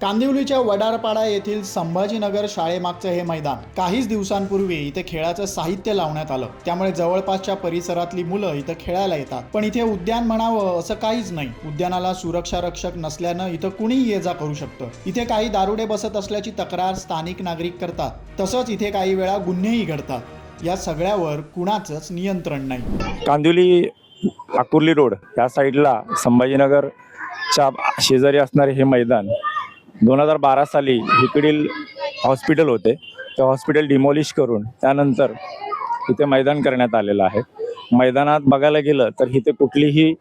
कांदिवलीच्या वडारपाडा येथील संभाजीनगर शाळेमागचं हे मैदान काहीच दिवसांपूर्वी इथे खेळाचं साहित्य लावण्यात आलं. त्यामुळे जवळपासच्या परिसरातली मुलं इथं खेळायला येतात. पण इथे उद्यान म्हणावं असं काहीच नाही. उद्यानाला सुरक्षा रक्षक नसल्यानं इथं कुणीही ये जा करू शकतं. इथे काही दारुडे बसत असल्याची तक्रार स्थानिक नागरिक करतात. तसंच इथे काही वेळा गुन्हेही घडतात. या सगळ्यावर कुणाचंच नियंत्रण नाही. कांदिवली आकुर्ली रोड या साईडला संभाजीनगरच्या शेजारी असणारे हे मैदान दोन हजार बारा साली इकडील हॉस्पिटल होते. ते हॉस्पिटल डिमॉलिश करून त्यानंतर इथे मैदान करण्यात आलेलं आहे. मैदानात बघायला गेलं तर इथे कुठलीही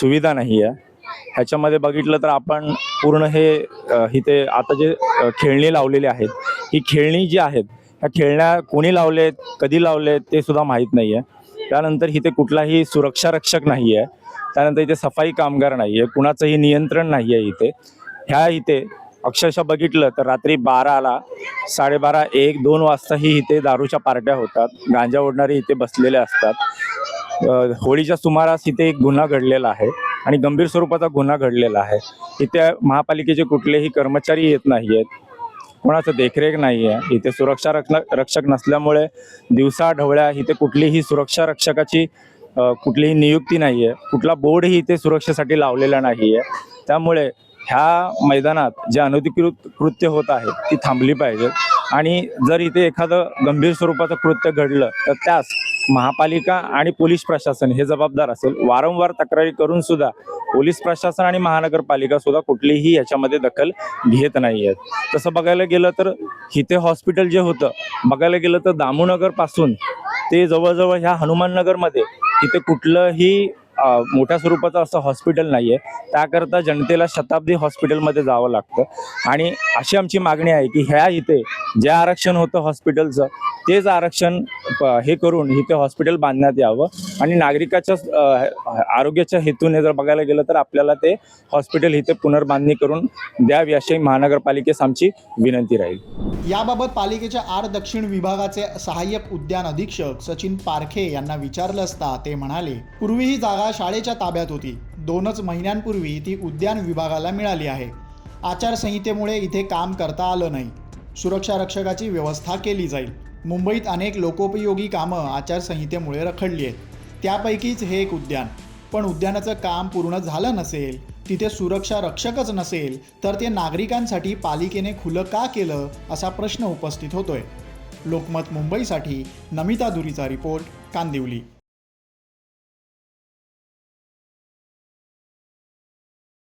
सुविधा नाही आहे ह्याच्यामध्ये बघितलं तर आपण पूर्ण हे इथे आता जे खेळणी लावलेली आहेत ही खेळणी जी आहेत ह्या खेळण्या कोणी लावलेत कधी लावलेत ते सुद्धा माहीत नाही आहे त्यानंतर इथे कुठलाही सुरक्षा रक्षक नाही आहे त्यानंतर इथे सफाई कामगार नाही आहे कुणाचंही नियंत्रण नाही आहे इथे. ह्या इथे अक्षरशः बघितलं तर रात्री बाराला साडेबारा एक दोन वाजताही इथे दारूच्या पार्ट्या होतात. गांजा ओढणारे इथे बसलेले असतात. होळीच्या सुमारास इथे एक गुन्हा घडलेला आहे आणि गंभीर स्वरूपाचा गुन्हा घडलेला आहे. इथे महापालिकेचे कुठलेही कर्मचारी येत नाही आहेत कोणाचं देखरेख नाही आहे इथे सुरक्षा रक्षक नसल्यामुळे दिवसा ढवळ्या इथे कुठलीही सुरक्षा रक्षकाची कुठलीही नियुक्ती नाही आहे कुठला बोर्डही इथे सुरक्षेसाठी लावलेला नाही आहे त्यामुळे ह्या मैदानात जे अनधिकृत कृत्य होत आहे ती थांबली पाहिजेत आणि जर इथे एखादं गंभीर स्वरूपाचं कृत्य घडलं तर त्यास महापालिका आणि पोलीस प्रशासन हे जबाबदार असेल. वारंवार तक्रारी करून सुद्धा पोलीस प्रशासन आणि महानगरपालिका सुद्धा कुठलीही याच्यामध्ये दखल घेत नाही आहेत तसं बघायला गेलं तर इथे हॉस्पिटल जे होतं बघायला गेलं तर दामूनगरपासून ते जवळजवळ ह्या हनुमाननगरमध्ये इथे कुठलंही मोठ्या स्वरूपाचं असं हॉस्पिटल नाही आहे त्याकरता जनतेला शताब्दी हॉस्पिटलमध्ये जावं लागतं. आणि अशी आमची मागणी आहे की ह्या इथे जे आरक्षण होतं हॉस्पिटलचं तेच आरक्षण प- हे करून इथे हॉस्पिटल बांधण्यात यावं. आणि नागरिकाच्या आरोग्याच्या हेतूने जर बघायला गेलं तर आपल्याला ते हॉस्पिटल इथे पुनर्बांधणी करून द्यावी अशी महानगरपालिकेस आमची विनंती राहील. याबाबत पालिकेच्या आर दक्षिण विभागाचे सहाय्यक उद्यान अधीक्षक सचिन पारखे यांना विचारलं असता ते म्हणाले पूर्वी ही जागा शाळेच्या ताब्यात होती. दोनच महिन्यांपूर्वी ती उद्यान विभागाला मिळाली आहे. आचारसंहितेमुळे इथे काम करता आलं नाही. सुरक्षा रक्षकाची व्यवस्था केली जाईल. मुंबईत अनेक लोकोपयोगी कामं आचारसंहितेमुळे रखडली आहेत. त्यापैकीच हे एक उद्यान. पण उद्यानाचं काम पूर्ण झालं नसेल तिथे सुरक्षा रक्षकच नसेल तर ते नागरिकांसाठी पालिकेने खुलं का केलं असा प्रश्न उपस्थित होतोय. लोकमत मुंबईसाठी नमिता दुरीचा रिपोर्ट कांदिवली.